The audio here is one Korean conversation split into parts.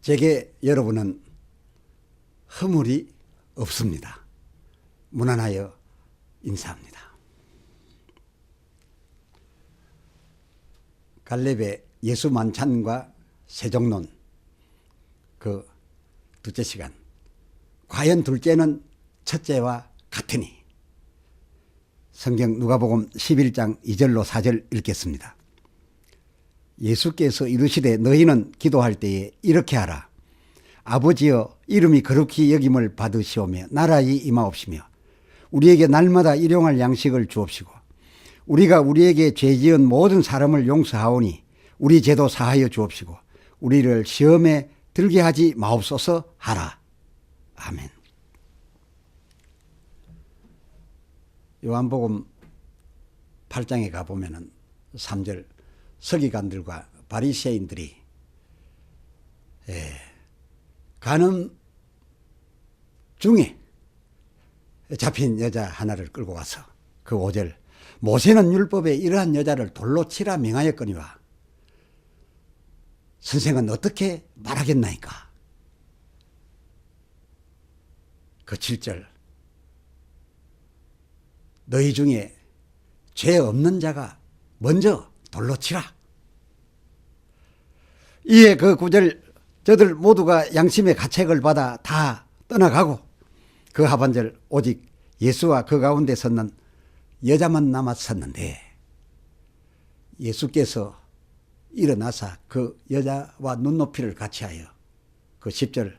제게 여러분은 허물이 없습니다. 무난하여 인사합니다. 갈렙의 예수 만찬과 세종론 그 둘째 시간 과연 둘째는 첫째와 같으니 성경 누가복음 11장 2절로 4절 읽겠습니다. 예수께서 이르시되 너희는 기도할 때에 이렇게 하라. 아버지여 이름이 거룩히 여김을 받으시오며 나라의 임하옵시며 우리에게 날마다 일용할 양식을 주옵시고 우리가 우리에게 죄 지은 모든 사람을 용서하오니 우리 죄도 사하여 주옵시고 우리를 시험에 들게 하지 마옵소서 하라. 아멘. 요한복음 8장에 가보면은 3절 서기관들과 바리새인들이 예, 간음 중에 잡힌 여자 하나를 끌고 와서 그 5절 모세는 율법에 이러한 여자를 돌로 치라 명하였거니와 선생은 어떻게 말하겠나이까? 그 7절 너희 중에 죄 없는 자가 먼저 돌로 치라. 이에 그 구절 저들 모두가 양심의 가책을 받아 다 떠나가고 그 하반절 오직 예수와 그 가운데 섰는 여자만 남았었는데 예수께서 일어나사 그 여자와 눈높이를 같이하여 그 10절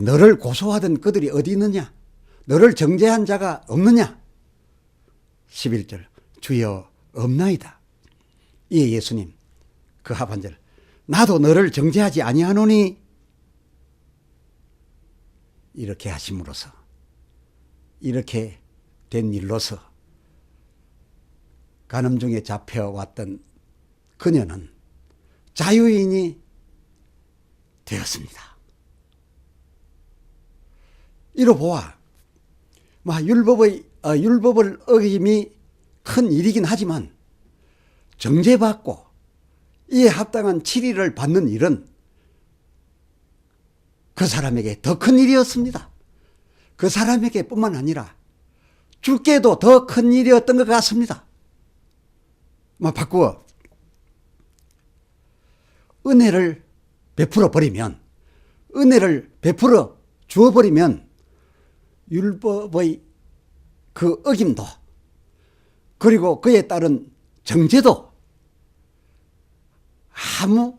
너를 고소하던 그들이 어디 있느냐 너를 정죄한 자가 없느냐 11절 주여 없나이다. 이에 예수님. 그 하반절. 나도 너를 정죄하지 아니하노니? 이렇게 하심으로써 이렇게 된 일로서 간음 중에 잡혀왔던 그녀는 자유인이 되었습니다. 이로 보아 막 율법의 어, 율법을 어김이 큰 일이긴 하지만 정죄받고 이에 합당한 치리를 받는 일은 그 사람에게 더 큰 일이었습니다. 그 사람에게 뿐만 아니라 주께도 더 큰 일이었던 것 같습니다. 막 바꾸어 은혜를 베풀어 버리면 은혜를 베풀어 주어 버리면 율법의 그 어김도 그리고 그에 따른 정죄도 아무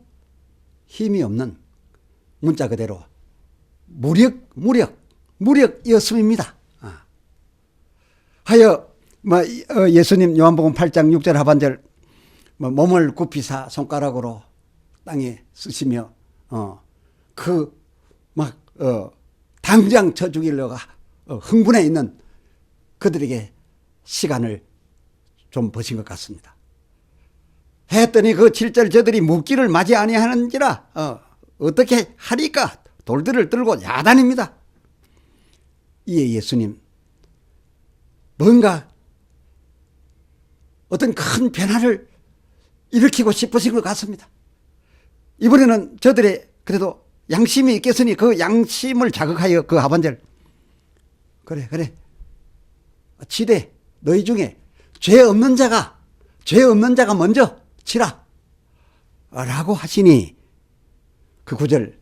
힘이 없는 문자 그대로 무력, 무력, 무력이었음입니다. 아. 하여 뭐 어, 예수님 요한복음 8장 6절 하반절 뭐 몸을 굽히사 손가락으로 땅에 쓰시며 어 그막 어, 당장 쳐 죽이려고 어, 흥분해 있는 그들에게 시간을 좀 버신 것 같습니다. 했더니 그 7절 저들이 묻기를 맞이 아니하는지라 어, 어떻게 하리까 돌들을 들고 야단입니다. 이에 예수님 뭔가 어떤 큰 변화를 일으키고 싶으신 것 같습니다. 이번에는 저들의 그래도 양심이 있겠으니 그 양심을 자극하여 그 하반절 그래 그래 치되 너희 중에 죄 없는 자가 죄 없는 자가 먼저 치라. 라고 하시니 그 구절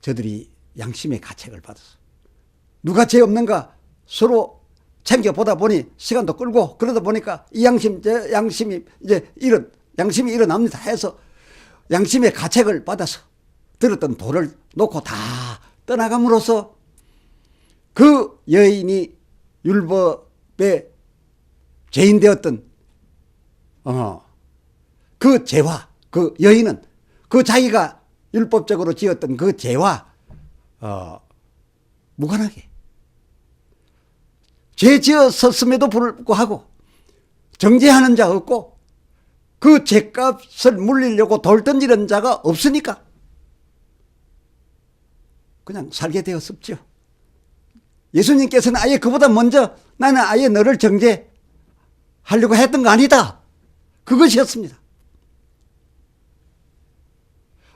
저들이 양심의 가책을 받았어. 누가 죄 없는가? 서로 챙겨보다 보니 시간도 끌고 그러다 보니까 이 양심 저 양심이 이제 일어 양심이 일어납니다 해서 양심의 가책을 받아서 들었던 돌을 놓고 다 떠나감으로써 그 여인이 율법의 죄인 되었던 어, 그 죄와 그 여인은 그 자기가 율법적으로 지었던 그 죄와 어, 무관하게 죄 지었었음에도 불구하고 정죄하는 자 없고 그 죄값을 물리려고 돌 던지는 자가 없으니까 그냥 살게 되었었죠. 예수님께서는 아예 그보다 먼저 나는 아예 너를 정죄하려고 했던 거 아니다. 그것이었습니다.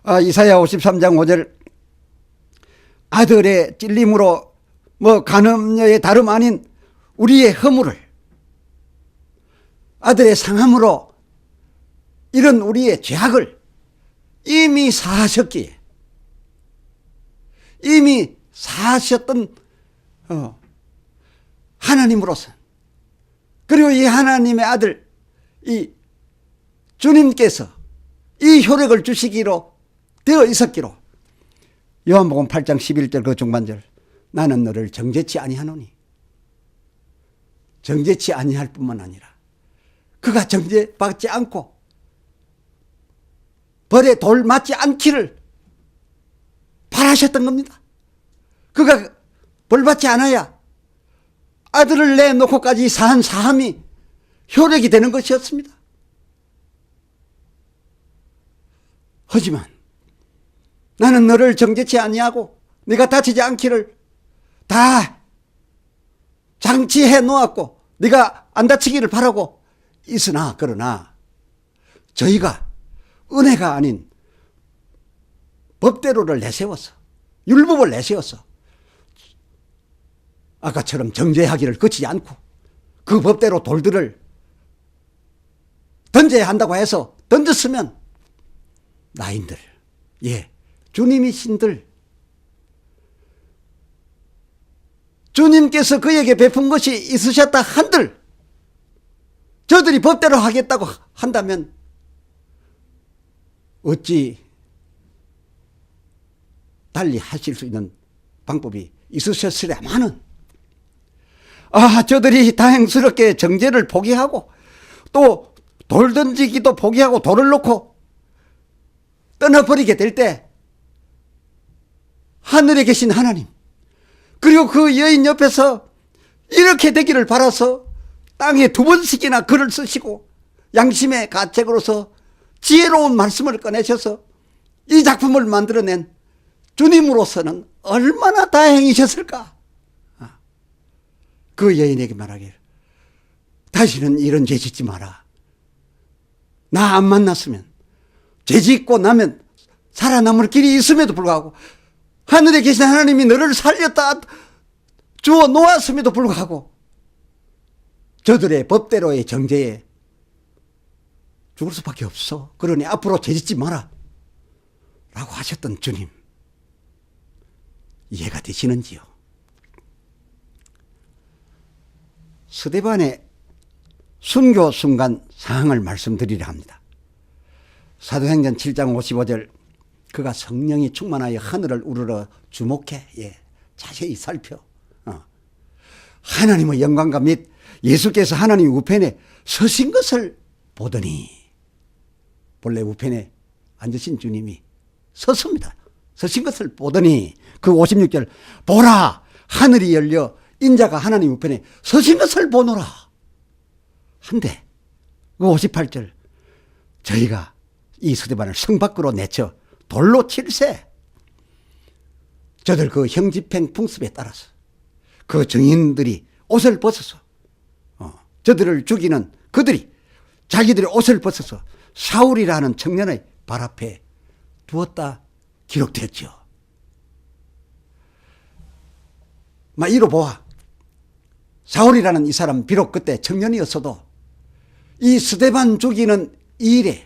아, 이사야 53장 5절 아들의 찔림으로 뭐 간음녀의 다름 아닌 우리의 허물을 아들의 상함으로 이런 우리의 죄악을 이미 사하셨기에 이미 사하셨던 어, 하나님으로서 그리고 이 하나님의 아들 이 주님께서 이 효력을 주시기로 되어 있었기로 요한복음 8장 11절 그 중반절 나는 너를 정죄치 아니하노니 정죄치 아니할 뿐만 아니라 그가 정죄받지 않고 벌에 돌 맞지 않기를 바라셨던 겁니다. 그가 벌 받지 않아야 아들을 내놓고까지 사한 사함이 효력이 되는 것이었습니다. 하지만 나는 너를 정죄치 아니하고 네가 다치지 않기를 다 장치해 놓았고 네가 안 다치기를 바라고 있으나 그러나 저희가 은혜가 아닌 법대로를 내세워서 율법을 내세워서 아까처럼 정죄하기를 그치지 않고 그 법대로 돌들을 던져야 한다고 해서 던졌으면 나인들. 예 주님이신들. 주님께서 그에게 베푼 것이 있으셨다 한들 저들이 법대로 하겠다고 한다면 어찌 달리 하실 수 있는 방법이 있으셨으랴마는 아 저들이 다행스럽게 정죄를 포기하고 또 돌 던지기도 포기하고 돌을 놓고 떠나버리게 될 때 하늘에 계신 하나님 그리고 그 여인 옆에서 이렇게 되기를 바라서 땅에 두 번씩이나 글을 쓰시고 양심의 가책으로서 지혜로운 말씀을 꺼내셔서 이 작품을 만들어낸 주님으로서는 얼마나 다행이셨을까? 아, 그 여인에게 말하길 다시는 이런 죄 짓지 마라. 나 안 만났으면 죄 짓고 나면 살아남을 길이 있음에도 불구하고 하늘에 계신 하나님이 너를 살렸다 주어 놓았음에도 불구하고 저들의 법대로의 정죄에 죽을 수밖에 없어. 그러니 앞으로 죄짓지 마라. 라고 하셨던 주님. 이해가 되시는지요? 스데반의 순교 순간 상황을 말씀드리려 합니다. 사도행전 7장 55절 그가 성령이 충만하여 하늘을 우러러 주목해 예, 자세히 살펴 어. 하나님의 영광과 및 예수께서 하나님 우편에 서신 것을 보더니 본래 우편에 앉으신 주님이 섰습니다. 서신 것을 보더니 그 56절 보라 하늘이 열려 인자가 하나님 우편에 서신 것을 보노라 한데 그 58절 저희가 이 스데반을 성 밖으로 내쳐 돌로 칠세 저들 그 형집행 풍습에 따라서 그 증인들이 옷을 벗어서 어, 저들을 죽이는 그들이 자기들의 옷을 벗어서 사울이라는 청년의 발 앞에 두었다 기록됐죠. 막 이로 보아 사울이라는 이 사람 비록 그때 청년이었어도 이 스데반 죽이는 이 일에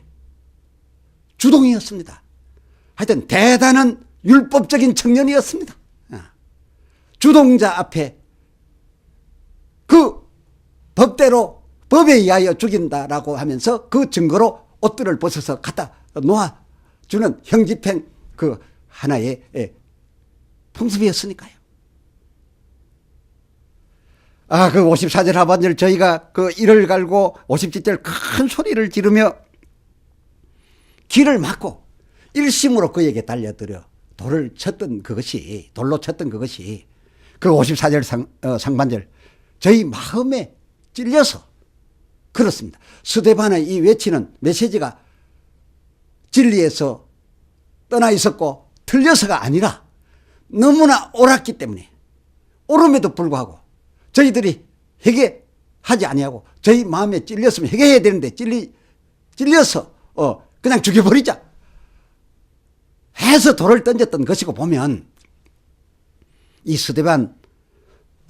주동이었습니다. 하여튼 대단한 율법적인 청년이었습니다. 아. 주동자 앞에 그 법대로 법에 의하여 죽인다라고 하면서 그 증거로 옷들을 벗어서 갖다 놓아주는 형집행 그 하나의 예, 풍습이었으니까요. 아, 그 54절 하반절 저희가 그 이를 갈고 57절 큰 소리를 지르며 길을 막고 일심으로 그에게 달려들어 돌을 쳤던 그것이 돌로 쳤던 그것이 그 54절 상, 어, 상반절 저희 마음에 찔려서 그렇습니다. 스데반의 이 외치는 메시지가 진리에서 떠나 있었고 틀려서가 아니라 너무나 옳았기 때문에 옳음에도 불구하고 저희들이 회개하지 아니하고 저희 마음에 찔렸으면 회개해야 되는데 찔리 찔려서 어 그냥 죽여버리자 해서 돌을 던졌던 것이고 보면 이 스데반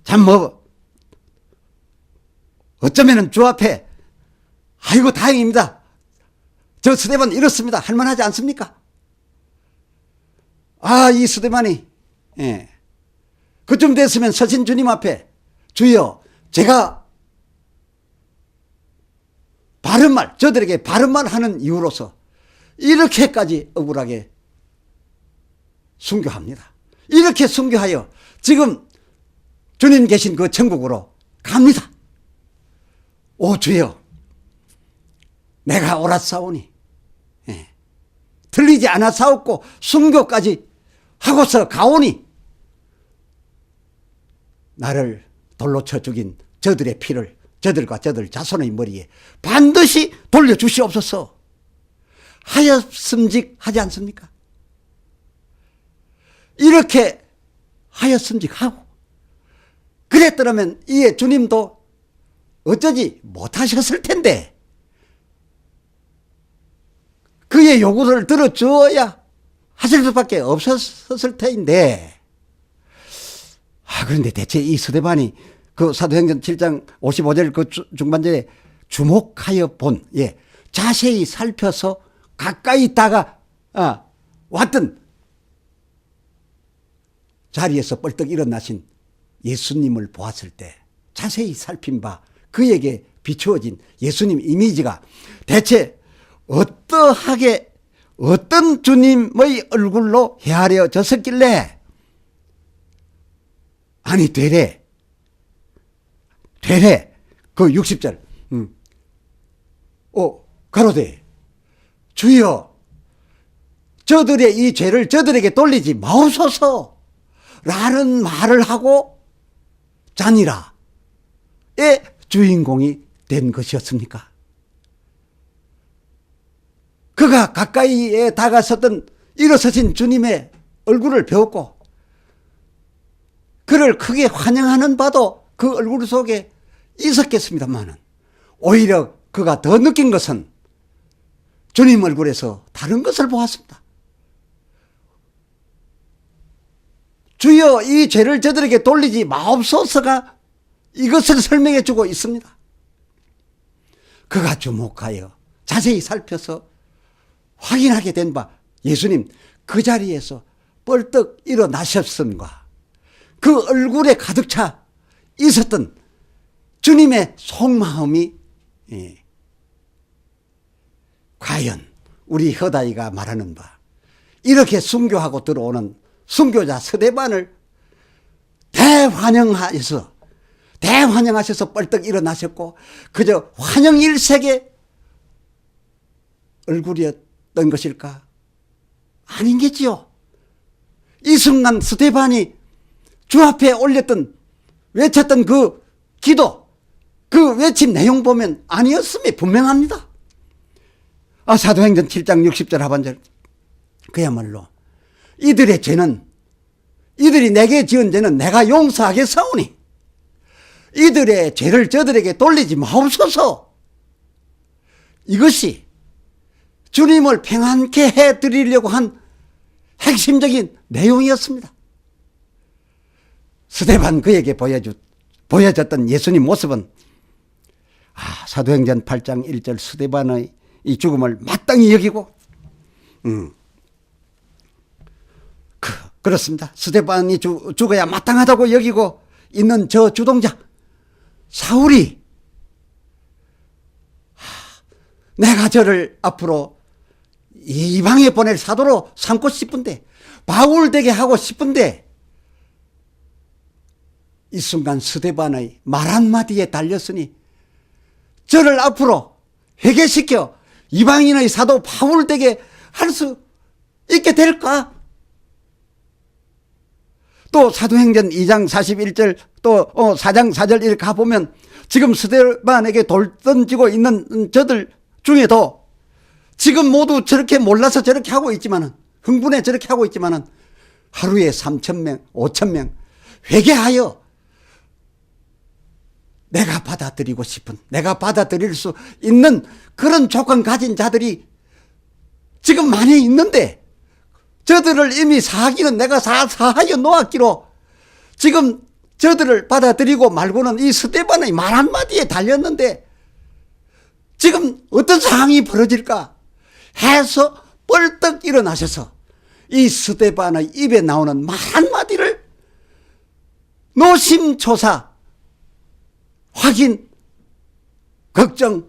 참 뭐 어쩌면은 주 앞에 아이고 다행입니다. 저 스데반 이렇습니다. 할만하지 않습니까? 아, 이 스데반이 예. 그쯤 됐으면 서신 주님 앞에 주여 제가 바른 말 저들에게 바른 말 하는 이유로서 이렇게까지 억울하게 순교합니다. 이렇게 순교하여 지금 주님 계신 그 천국으로 갑니다. 오 주여 내가 옳았사오니 예. 틀리지 않았사옵고 순교까지 하고서 가오니 나를 돌로 쳐 죽인 저들의 피를 저들과 저들 자손의 머리에 반드시 돌려주시옵소서 하였음직 하지 않습니까? 이렇게 하였음직 하고 그랬더라면 이에 주님도 어쩌지 못하셨을 텐데 그의 요구를 들어주어야 하실 수밖에 없었을 터인데 아, 그런데 대체 이 스데반이 그 사도행전 7장 55절 그 주- 중반절에 주목하여 본, 예, 자세히 살펴서 가까이 있다가, 아, 왔던 자리에서 뻘떡 일어나신 예수님을 보았을 때 자세히 살핀 바 그에게 비추어진 예수님 이미지가 대체 어떠하게 어떤 주님의 얼굴로 헤아려졌었길래 아니 되래 되래 그 60절 음. 어 가로되 주여 저들의 이 죄를 저들에게 돌리지 마옵소서 라는 말을 하고 자니라의 주인공이 된 것이었습니까? 그가 가까이에 다가섰던 일어서신 주님의 얼굴을 배웠고 그를 크게 환영하는 바도 그 얼굴 속에 있었겠습니다만은 오히려 그가 더 느낀 것은 주님 얼굴에서 다른 것을 보았습니다. 주여 이 죄를 저들에게 돌리지 마옵소서가 이것을 설명해 주고 있습니다. 그가 주목하여 자세히 살펴서 확인하게 된 바 예수님 그 자리에서 뻘떡 일어나셨음과 그 얼굴에 가득 차 있었던 주님의 속마음이 예, 과연 우리 허다이가 말하는 바 이렇게 순교하고 들어오는 순교자 서대반을 대환영하셔서 대환영하셔서 뻘떡 일어나셨고 그저 환영일색의 얼굴이었던 것일까? 아닌겠지요. 이 순간 스테반이 주 앞에 올렸던 외쳤던 그 기도 그 외침 내용 보면 아니었음이 분명합니다. 아, 사도행전 7장 60절 하반절 그야말로 이들의 죄는 이들이 내게 지은 죄는 내가 용서하겠사오니 이들의 죄를 저들에게 돌리지 마옵소서 이것이 주님을 평안케 해 드리려고 한 핵심적인 내용이었습니다. 스테반 그에게 보여주, 보여졌던 예수님 모습은 아, 사도행전 8장 1절 스테반의 이 죽음을 마땅히 여기고 음, 그, 그렇습니다. 스테반이 죽, 죽어야 마땅하다고 여기고 있는 저 주동자 사울이 하, 내가 저를 앞으로 이방에 보낼 사도로 삼고 싶은데 바울 되게 하고 싶은데 이 순간 스데반의 말 한마디에 달렸으니 저를 앞으로 회개시켜 이방인의 사도 바울 되게 할 수 있게 될까? 또 사도행전 2장 41절 또 어, 4장 4절 이렇게 가보면 지금 스데반에게 돌 던지고 있는 저들 중에도 지금 모두 저렇게 몰라서 저렇게 하고 있지만은 흥분해 저렇게 하고 있지만은 하루에 3천 명, 5천 명 회개하여 내가 받아들이고 싶은 내가 받아들일 수 있는 그런 조건 가진 자들이 지금 많이 있는데 저들을 이미 사기는 내가 사, 사하여 놓았기로 지금 저들을 받아들이고 말고는 이 스테반의 말 한마디에 달렸는데 지금 어떤 상황이 벌어질까 해서 뻘떡 일어나셔서 이 스테반의 입에 나오는 말 한마디를 노심초사 확인 걱정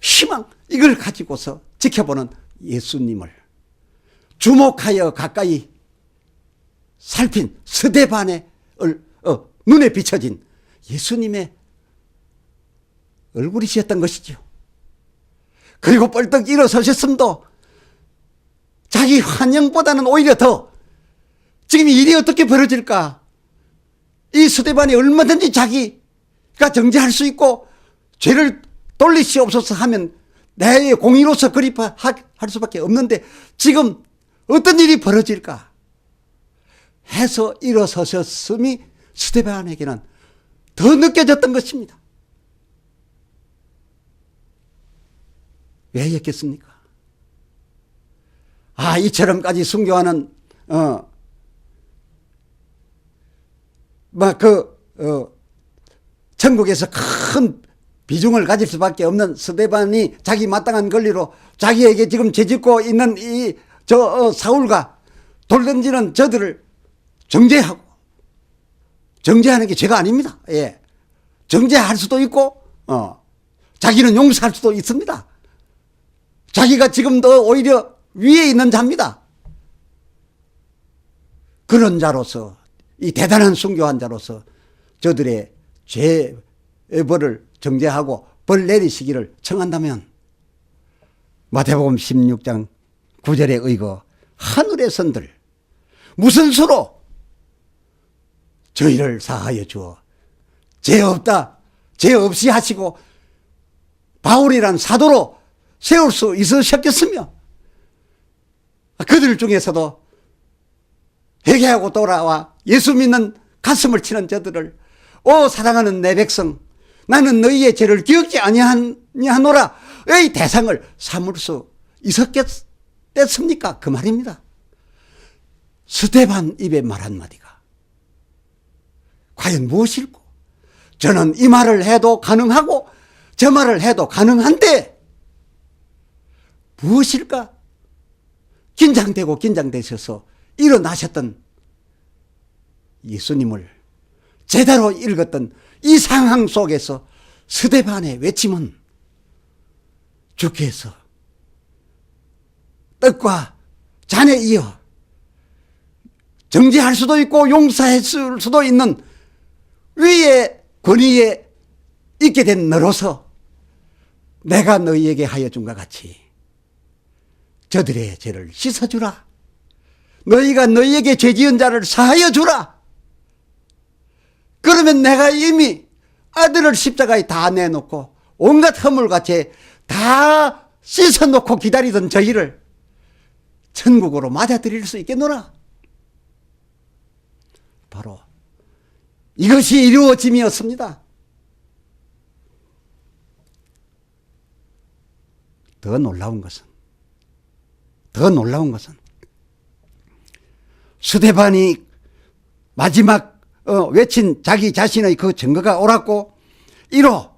희망 이걸 가지고서 지켜보는 예수님을 주목하여 가까이 살핀 스데반의 얼- 어, 눈에 비춰진 예수님의 얼굴이셨던 것이죠. 그리고 뻘떡 일어서셨음도 자기 환영보다는 오히려 더 지금 일이 어떻게 벌어질까? 이 스데반이 얼마든지 자기 가 정죄할 수 있고 죄를 돌리시옵소서 하면 내 공의로서 그립할 수밖에 없는데 지금 어떤 일이 벌어질까 해서 일어서셨음이 스테반에게는 더 느껴졌던 것입니다. 왜였겠습니까? 아, 이처럼까지 순교하는, 어, 막 그, 어, 천국에서 큰 비중을 가질 수밖에 없는 스데반이 자기 마땅한 권리로 자기에게 지금 죄짓고 있는 이저 어, 사울과 돌 던지는 저들을 정죄하고 정죄하는 게 죄가 아닙니다. 예. 정죄할 수도 있고 어 자기는 용서할 수도 있습니다. 자기가 지금 더 오히려 위에 있는 자입니다. 그런 자로서 이 대단한 순교한 자로서 저들의 죄벌을 정죄하고 벌 내리시기를 청한다면 마태복음 16장 9절에 의거 하늘의 선들 무슨 수로 저희를 사하여 주어 죄 없다 죄 없이 하시고 바울이란 사도로 세울 수 있으셨겠으며 그들 중에서도 회개하고 돌아와 예수 믿는 가슴을 치는 저들을 오 사랑하는 내 백성 나는 너희의 죄를 기억지 아니하노라 의 대상을 수 있었겠습니까? 그 말입니다. 스테반 입의 말 한마디가 과연 무엇일고 저는 이 말을 해도 가능하고 저 말을 해도 가능한데 무엇일까? 긴장되고 긴장되셔서 일어나셨던 예수님을 제대로 읽었던 이 상황 속에서 스데반의 외침은 주께서 떡과 잔에 이어 정죄할 수도 있고 용서했을 수도 있는 위의 권위에 있게 된 너로서 내가 너희에게 하여 준것 같이 저들의 죄를 씻어주라. 너희가 너희에게 죄 지은 자를 사하여 주라. 그러면 내가 이미 아들을 십자가에 다 내놓고 온갖 허물과 죄다 씻어놓고 기다리던 저희를 천국으로 맞아들일 수 있겠노라. 바로 이것이 이루어짐이었습니다. 더 놀라운 것은 더 놀라운 것은 스테반이 마지막 어, 외친 자기 자신의 그 증거가 옳았고 이로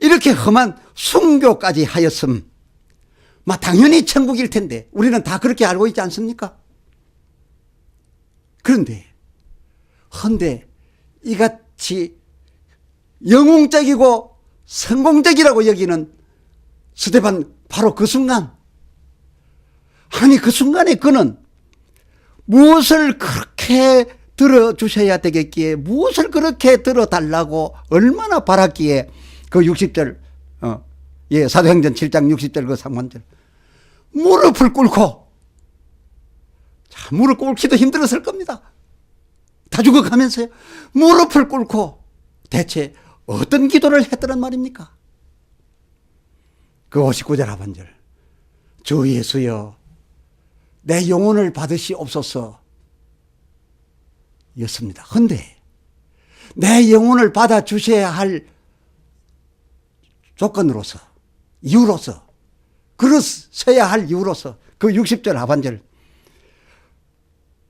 이렇게 험한 순교까지 하였음. 마 당연히 천국일 텐데 우리는 다 그렇게 알고 있지 않습니까? 그런데 헌데 이같이 영웅적이고 성공적이라고 여기는 스테반 바로 그 순간 아니 그 순간에 그는 무엇을 그렇게 들어주셔야 되겠기에 무엇을 그렇게 들어달라고 얼마나 바랐기에 그 60절 어, 예, 사도행전 7장 60절 그 3번절 무릎을 꿇고 자, 무릎 꿇기도 힘들었을 겁니다. 다 죽어가면서요. 무릎을 꿇고 대체 어떤 기도를 했더란 말입니까? 그 59절 하반절 주 예수여 내 영혼을 받으시옵소서 였습니다. 근데 내 영혼을 받아 주셔야 할 조건으로서 이유로서 그러셔야 할 이유로서 그 60절 하반절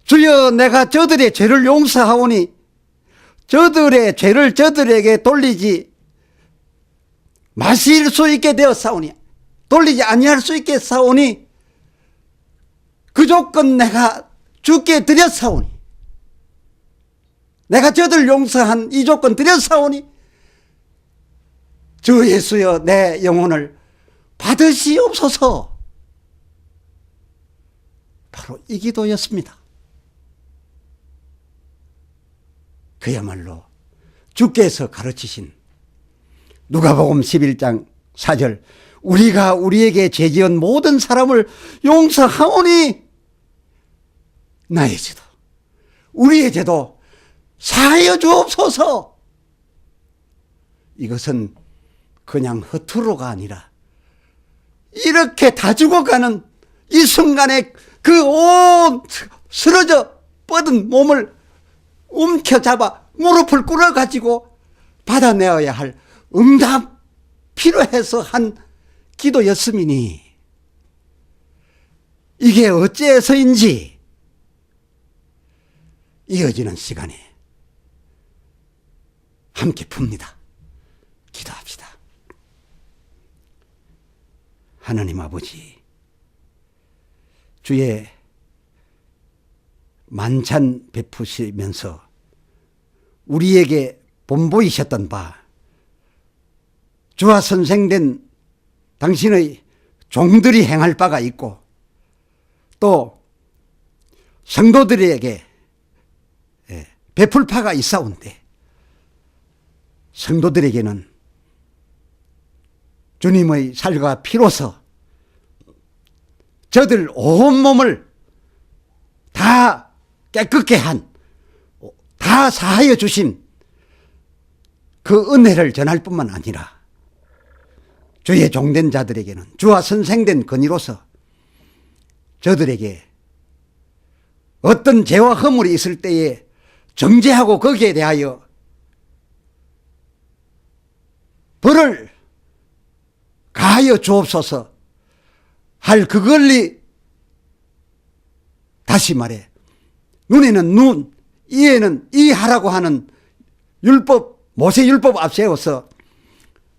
주여 내가 저들의 죄를 용서하오니 저들의 죄를 저들에게 돌리지 마실 수 있게 되었사오니 돌리지 아니할 수 있게 사오니 그 조건 내가 주께 드렸사오니 내가 저들 용서한 이 조건 드렸사오니 주 예수여 내 영혼을 받으시옵소서 바로 이 기도였습니다. 그야말로 주께서 가르치신 누가복음 11장 4절 우리가 우리에게 죄지은 모든 사람을 용서하오니 나의 죄도 우리의 죄도 사하여 주옵소서. 이것은 그냥 허투루가 아니라 이렇게 다 죽어가는 이 순간에 그 온 쓰러져 뻗은 몸을 움켜잡아 무릎을 꿇어가지고 받아내어야 할 응답 필요해서 한 기도였음이니 이게 어째서인지 이어지는 시간에 함께 풉니다. 기도합시다. 하나님 아버지, 주의 만찬 베푸시면서 우리에게 본보이셨던 바, 주와 선생된 당신의 종들이 행할 바가 있고, 또 성도들에게 예, 베풀 바가 있사온데, 성도들에게는 주님의 살과 피로서 저들 온몸을 다 깨끗게 한, 다 사하여 주신 그 은혜를 전할 뿐만 아니라 주의 종된 자들에게는 주와 선생된 건의로서 저들에게 어떤 죄와 허물이 있을 때에 정죄하고 거기에 대하여 벌을 가하여 주옵소서. 할 그걸리 다시 말해. 눈에는 눈 이에는 이하라고 하는 율법 모세 율법 앞세워서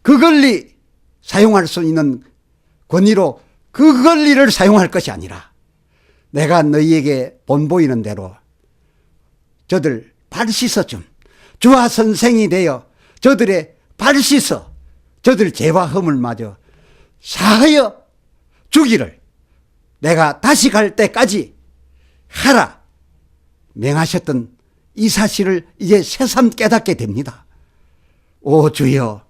그걸리 사용할 수 있는 권위로 그 권리를 사용할 것이 아니라 내가 너희에게 본보이는 대로 저들 발 씻어 좀 주와 선생이 되어 저들의 발 씻어 저들 죄와 허물 마저 사하여 주기를 내가 다시 갈 때까지 하라 명하셨던 이 사실을 이제 새삼 깨닫게 됩니다. 오 주여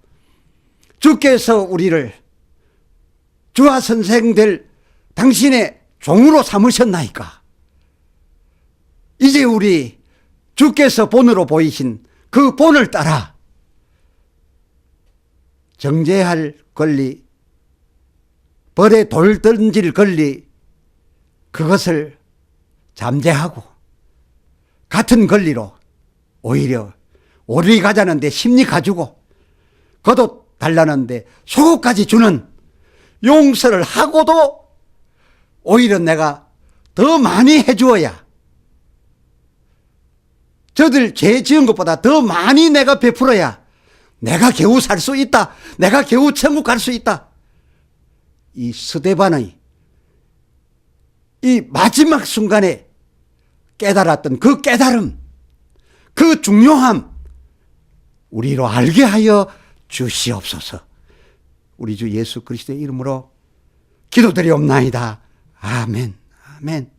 주께서 우리를 주와 선생될 당신의 종으로 삼으셨나이까 이제 우리 주께서 본으로 보이신 그 본을 따라 정죄할 권리 벌에 돌 던질 권리 그것을 잠재하고 같은 권리로 오히려 오리 가자는데 심리 가지고 겉옷 달라는데 속옷까지 주는 용서를 하고도 오히려 내가 더 많이 해주어야 저들 죄 지은 것보다 더 많이 내가 베풀어야 내가 겨우 살 수 있다. 내가 겨우 천국 갈 수 있다. 이 스데반의 이 마지막 순간에 깨달았던 그 깨달음, 그 중요함, 우리로 알게 하여 주시옵소서. 우리 주 예수 그리스도의 이름으로 기도드리옵나이다. 아멘. 아멘.